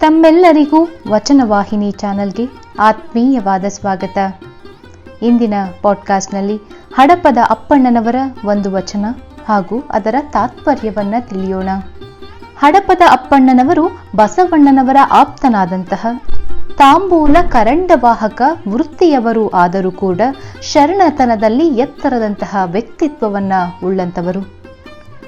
ತಮ್ಮೆಲ್ಲರಿಗೂ ವಚನವಾಹಿನಿ ಚಾನಲ್ಗೆ ಆತ್ಮೀಯವಾದ ಸ್ವಾಗತ. ಇಂದಿನ ಪಾಡ್ಕಾಸ್ಟ್ನಲ್ಲಿ ಹಡಪದ ಅಪ್ಪಣ್ಣನವರ ಒಂದು ವಚನ ಹಾಗೂ ಅದರ ತಾತ್ಪರ್ಯವನ್ನ ತಿಳಿಯೋಣ. ಹಡಪದ ಅಪ್ಪಣ್ಣನವರು ಬಸವಣ್ಣನವರ ಆಪ್ತನಾದಂತಹ ತಾಂಬೂಲ ಕರಂಡವಾಹಕ ವೃತ್ತಿಯವರು ಆದರೂ ಕೂಡ ಶರಣತನದಲ್ಲಿ ಎತ್ತರದಂತಹ ವ್ಯಕ್ತಿತ್ವವನ್ನ ಉಳ್ಳಂತವರು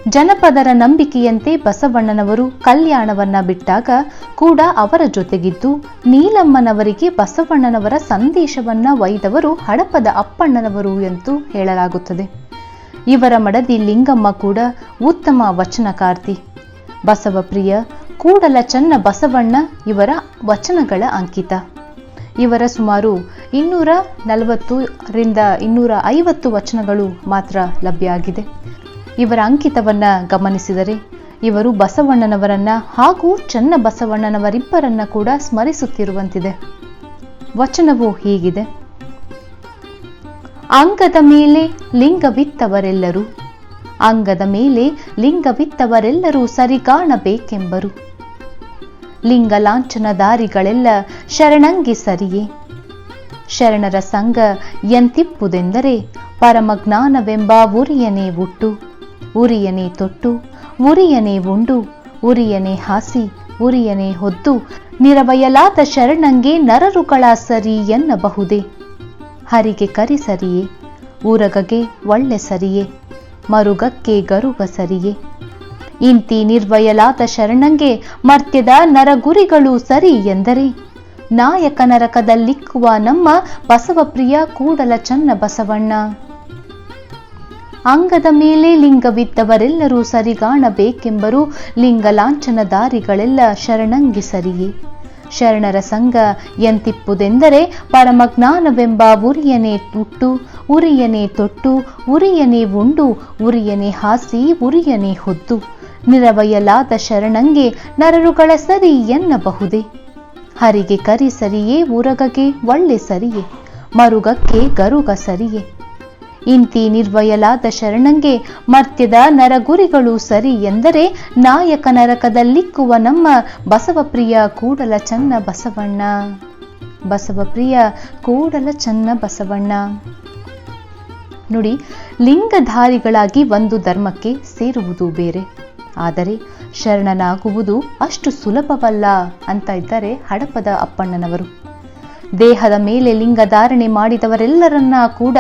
ಜನಪದರ ನಂಬಿಕೆಯಂತೆ ಬಸವಣ್ಣನವರು ಕಲ್ಯಾಣವನ್ನ ಬಿಟ್ಟಾಗ ಕೂಡ ಅವರ ಜೊತೆಗಿದ್ದು ನೀಲಮ್ಮನವರಿಗೆ ಬಸವಣ್ಣನವರ ಸಂದೇಶವನ್ನ ಒಯ್ದವರು ಹಡಪದ ಅಪ್ಪಣ್ಣನವರು ಎಂದು ಹೇಳಲಾಗುತ್ತದೆ. ಇವರ ಮಡದಿ ಲಿಂಗಮ್ಮ ಕೂಡ ಉತ್ತಮ ವಚನಕಾರ್ತಿ. ಬಸವಪ್ರಿಯ, ಕೂಡಲ ಚನ್ನ ಬಸವಣ್ಣ ಇವರ ವಚನಗಳ ಅಂಕಿತ. ಇವರ ಸುಮಾರು ಇನ್ನೂರ ನಲವತ್ತರಿಂದ ಇನ್ನೂರ ಐವತ್ತು ವಚನಗಳು ಮಾತ್ರ ಲಭ್ಯ ಆಗಿದೆ. ಇವರ ಅಂಕಿತವನ್ನ ಗಮನಿಸಿದರೆ, ಇವರು ಬಸವಣ್ಣನವರನ್ನ ಹಾಗೂ ಚನ್ನ ಬಸವಣ್ಣನವರಿಬ್ಬರನ್ನ ಕೂಡ ಸ್ಮರಿಸುತ್ತಿರುವಂತಿದೆ. ವಚನವು ಹೀಗಿದೆ. ಅಂಗದ ಮೇಲೆ ಲಿಂಗವಿತ್ತವರೆಲ್ಲರೂ, ಅಂಗದ ಮೇಲೆ ಲಿಂಗವಿತ್ತವರೆಲ್ಲರೂ ಸರಿಗಾಣಬೇಕೆಂಬರು ಲಿಂಗಲಾಂಛನ ದಾರಿಗಳೆಲ್ಲ ಶರಣಂಗಿ ಸರಿಯೇ. ಶರಣರ ಸಂಘ ಎಂತಿಪ್ಪುದೆಂದರೆ ಪರಮಜ್ಞಾನವೆಂಬ ಉರಿಯನೇ ಉಟ್ಟು ಉರಿಯನೇ ತೊಟ್ಟು, ಉರಿಯನೆ ಉಂಡು, ಉರಿಯನೆ ಹಾಸಿ, ಉರಿಯನೆ ಹೊದ್ದು, ನಿರವಯಲಾದ ಶರಣಂಗೆ ನರರುಗಳ ಸರಿ ಎನ್ನಬಹುದೇ? ಹರಿಗೆ ಕರಿ ಸರಿಯೇ, ಊರಗಗೆ ಒಳ್ಳೆ ಸರಿಯೇ, ಮರುಗಕ್ಕೆ ಗರುಗ ಸರಿಯೇ? ಇಂತಿ ನಿರ್ವಯಲಾದ ಶರಣಂಗೆ ಮರ್ತ್ಯದ ನರಗುರಿಗಳು ಸರಿ ಎಂದರೆ ನಾಯಕ ನರಕದಲ್ಲಿಕ್ಕುವ ನಮ್ಮ ಬಸವಪ್ರಿಯ ಕೂಡಲ ಚನ್ನ ಬಸವಣ್ಣ. ಅಂಗದ ಮೇಲೆ ಲಿಂಗವಿದ್ದವರೆಲ್ಲರೂ ಸರಿಗಾಣಬೇಕೆಂಬರು ಲಿಂಗ ಲಾಂಛನ ದಾರಿಗಳೆಲ್ಲ ಶರಣಂಗಿ ಸರಿಯೇ. ಶರಣರ ಸಂಘ ಎಂತಿಪ್ಪುದೆಂದರೆ ಪರಮಜ್ಞಾನವೆಂಬ ಉರಿಯನೇ ತುಟ್ಟು ಉರಿಯನೇ ತೊಟ್ಟು, ಉರಿಯನೇ ಉಂಡು, ಉರಿಯನೇ ಹಾಸಿ, ಉರಿಯನೇ ಹೊದ್ದು. ನಿರವಯಲಾದ ಶರಣಂಗೆ ನರರುಗಳ ಸರಿ ಎನ್ನಬಹುದೇ. ಹರಿಗೆ ಕರಿ ಸರಿಯೇ, ಉರಗಗೆ ಒಳ್ಳೆ ಸರಿಯೇ. ಮರುಗಕ್ಕೆ ಗರುಗ ಸರಿಯೇ. ಇಂತಿ ನಿರ್ವಯಲಾದ ಶರಣಂಗೆ ಮರ್ತ್ಯದ ನರಗುರಿಗಳು ಸರಿ ಎಂದರೆ ನಾಯಕ ನರಕದಲ್ಲಿಕ್ಕುವ ನಮ್ಮ ಬಸವಪ್ರಿಯ ಕೂಡಲ ಚನ್ನ ಬಸವಣ್ಣ. ಬಸವಪ್ರಿಯ ಕೂಡಲ ಚನ್ನ ಬಸವಣ್ಣ. ನೋಡಿ, ಲಿಂಗಧಾರಿಗಳಾಗಿ ಒಂದು ಧರ್ಮಕ್ಕೆ ಸೇರುವುದು ಬೇರೆ. ಆದರೆ ಶರಣನಾಗುವುದು ಅಷ್ಟು ಸುಲಭವಲ್ಲ ಅಂತ ಇದ್ದಾರೆ ಹಡಪದ ಅಪ್ಪಣ್ಣನವರು. ದೇಹದ ಮೇಲೆ ಲಿಂಗಧಾರಣೆ ಮಾಡಿದವರೆಲ್ಲರನ್ನ ಕೂಡ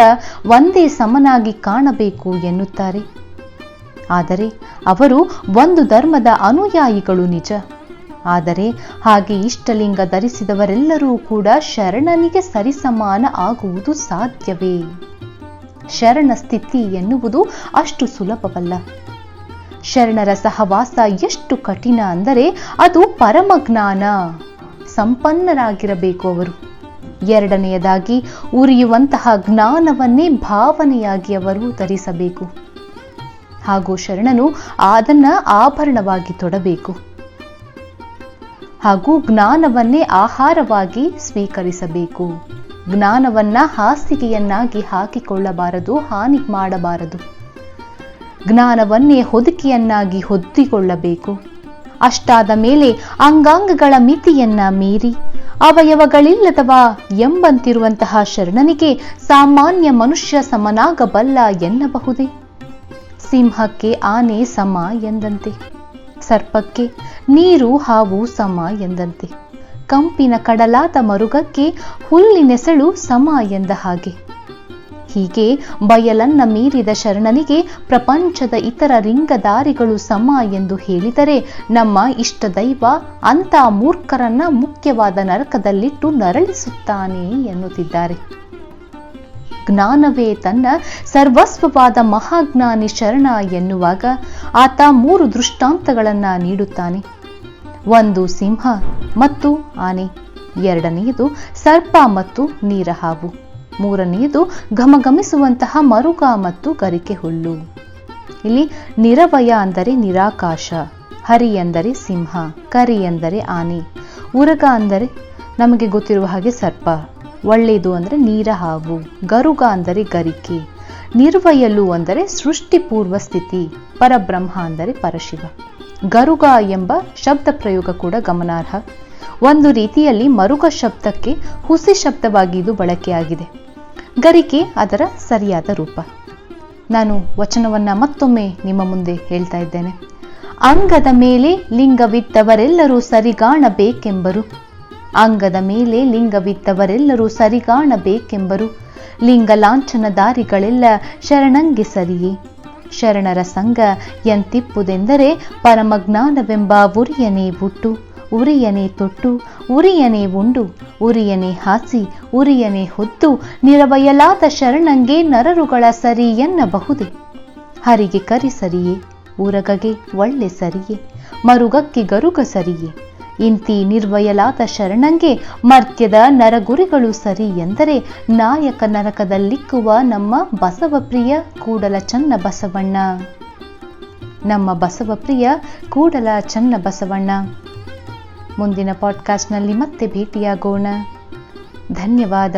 ಒಂದೇ ಸಮನಾಗಿ ಕಾಣಬೇಕು ಎನ್ನುತ್ತಾರೆ. ಆದರೆ ಅವರು ಒಂದು ಧರ್ಮದ ಅನುಯಾಯಿಗಳು ನಿಜ. ಆದರೆ ಹಾಗೆ ಇಷ್ಟಲಿಂಗ ಧರಿಸಿದವರೆಲ್ಲರೂ ಕೂಡ ಶರಣನಿಗೆ ಸರಿಸಮಾನ ಆಗುವುದು ಸಾಧ್ಯವೇ? ಶರಣ ಸ್ಥಿತಿ ಎನ್ನುವುದು ಅಷ್ಟು ಸುಲಭವಲ್ಲ. ಶರಣರ ಸಹವಾಸ ಎಷ್ಟು ಕಠಿಣ ಅಂದರೆ ಅದು ಪರಮಜ್ಞಾನ. ಸಂಪನ್ನರಾಗಿರಬೇಕು ಅವರು. ಎರಡನೆಯದಾಗಿ, ಉರಿಯುವಂತಹ ಜ್ಞಾನವನ್ನೇ ಭಾವನೆಯಾಗಿ ಅವರು ಧರಿಸಬೇಕು ಹಾಗೂ ಶರಣನು ಅದನ್ನ ಆಭರಣವಾಗಿ ತೊಡಬೇಕು. ಹಾಗೂ ಜ್ಞಾನವನ್ನೇ ಆಹಾರವಾಗಿ ಸ್ವೀಕರಿಸಬೇಕು. ಜ್ಞಾನವನ್ನ ಹಾಸಿಗೆಯನ್ನಾಗಿ ಹಾಕಿಕೊಳ್ಳಬಾರದು, ಹಾನಿ ಮಾಡಬಾರದು. ಜ್ಞಾನವನ್ನೇ ಹೊದಿಕೆಯನ್ನಾಗಿ ಹೊದ್ದಿಕೊಳ್ಳಬೇಕು. ಅಷ್ಟಾದ ಮೇಲೆ ಅಂಗಾಂಗಗಳ ಮಿತಿಯನ್ನ ಮೀರಿ ಅವಯವಗಳಿಲ್ಲದವ ಎಂಬಂತಿರುವಂತಹ ಶರಣನಿಗೆ ಸಾಮಾನ್ಯ ಮನುಷ್ಯ ಸಮನಾಗಬಲ್ಲ ಎನ್ನಬಹುದೇ? ಸಿಂಹಕ್ಕೆ ಆನೆ ಸಮ ಎಂದಂತೆ, ಸರ್ಪಕ್ಕೆ ನೀರು ಹಾವು ಸಮ ಎಂದಂತೆ, ಕಂಪಿನ ಕಡಲಾದ ಮರುಗಕ್ಕೆ ಹುಲ್ಲಿನೆಸಳು ಸಮ ಎಂದ ಹಾಗೆ. ಹೀಗೆ ಬಯಲನ್ನ ಮೀರಿದ ಶರಣನಿಗೆ ಪ್ರಪಂಚದ ಇತರ ರಿಂಗದಾರಿಗಳು ಸಮ ಎಂದು ಹೇಳಿದರೆ ನಮ್ಮ ಇಷ್ಟ ದೈವ ಅಂತ ಮೂರ್ಖರನ್ನ ಮುಖ್ಯವಾದ ನರಕದಲ್ಲಿಟ್ಟು ನರಳಿಸುತ್ತಾನೆ ಎನ್ನುತ್ತಿದ್ದಾರೆ. ಜ್ಞಾನವೇ ತನ್ನ ಸರ್ವಸ್ವವಾದ ಮಹಾಜ್ಞಾನಿ ಶರಣ ಎನ್ನುವಾಗ ಆತ ಮೂರು ದೃಷ್ಟಾಂತಗಳನ್ನ ನೀಡುತ್ತಾನೆ. ಒಂದು ಸಿಂಹ ಮತ್ತು ಆನೆ, ಎರಡನೆಯದು ಸರ್ಪ ಮತ್ತು ನೀರಹಾವು. ಮೂರನೆಯದು ಘಮಘಮಿಸುವಂತಹ ಮರುಗ ಮತ್ತು ಗರಿಕೆ ಹುಲ್ಲು. ಇಲ್ಲಿ ನಿರವಯ ಅಂದರೆ ನಿರಾಕಾಶ, ಹರಿ ಎಂದರೆ ಸಿಂಹ, ಕರಿ ಎಂದರೆ ಆನೆ, ಉರಗ ಅಂದರೆ ನಮಗೆ ಗೊತ್ತಿರುವ ಹಾಗೆ ಸರ್ಪ, ಒಳ್ಳೆಯದು ಅಂದರೆ ನೀರ ಹಾವು, ಗರುಗ ಅಂದರೆ ಗರಿಕೆ, ನಿರ್ವಯಲು ಅಂದರೆ ಸೃಷ್ಟಿಪೂರ್ವ ಸ್ಥಿತಿ, ಪರಬ್ರಹ್ಮ ಅಂದರೆ ಪರಶಿವ. ಗರುಗ ಎಂಬ ಶಬ್ದ ಪ್ರಯೋಗ ಕೂಡ ಗಮನಾರ್ಹ. ಒಂದು ರೀತಿಯಲ್ಲಿ ಮರುಗ ಶಬ್ದಕ್ಕೆ ಹುಸಿ ಶಬ್ದವಾಗಿ ಇದು ಬಳಕೆಯಾಗಿದೆ. ಗರಿಕೆ ಅದರ ಸರಿಯಾದ ರೂಪ. ನಾನು ವಚನವನ್ನ ಮತ್ತೊಮ್ಮೆ ನಿಮ್ಮ ಮುಂದೆ ಹೇಳ್ತಾ ಇದ್ದೇನೆ. ಅಂಗದ ಮೇಲೆ ಲಿಂಗವಿದ್ದವರೆಲ್ಲರೂ ಸರಿಗಾಣಬೇಕೆಂಬರು. ಅಂಗದ ಮೇಲೆ ಲಿಂಗವಿದ್ದವರೆಲ್ಲರೂ ಸರಿಗಾಣಬೇಕೆಂಬರು. ಲಿಂಗ ಲಾಂಛನದಾರಿಗಳೆಲ್ಲ ಶರಣಂಗೆ ಸರಿಯೇ. ಶರಣರ ಸಂಘ ಎಂತಿಪ್ಪುದೆಂದರೆ ಪರಮಜ್ಞಾನವೆಂಬ ಉರಿಯನೇ ಬುಟ್ಟು ಉರಿಯನೇ ತೊಟ್ಟು, ಉರಿಯನೆ ಉಂಡು, ಉರಿಯನೆ ಹಾಸಿ, ಉರಿಯನೆ ಹೊತ್ತು ನಿರವಯಲಾದ ಶರಣಂಗೆ ನರರುಗಳ ಸರಿ ಎನ್ನಬಹುದೇ? ಹರಿಗೆ ಕರಿ ಸರಿಯೇ ಉರಗಗೆ ಒಳ್ಳೆ ಸರಿಯೇ, ಮರುಗಕ್ಕೆ ಗರುಗ ಸರಿಯೇ? ಇಂತಿ ನಿರ್ವಯಲಾದ ಶರಣಂಗೆ ಮರ್ತ್ಯದ ನರಗುರಿಗಳು ಸರಿ ಎಂದರೆ ನಾಯಕ ನರಕದಲ್ಲಿಕ್ಕುವ ನಮ್ಮ ಬಸವಪ್ರಿಯ ಕೂಡಲ ಚನ್ನ ಬಸವಣ್ಣ. ನಮ್ಮ ಬಸವಪ್ರಿಯ ಕೂಡಲ ಚನ್ನ ಬಸವಣ್ಣ. ಮುಂದಿನ ಪಾಡ್ಕಾಸ್ಟ್ನಲ್ಲಿ ಮತ್ತೆ ಭೇಟಿಯಾಗೋಣ. ಧನ್ಯವಾದ.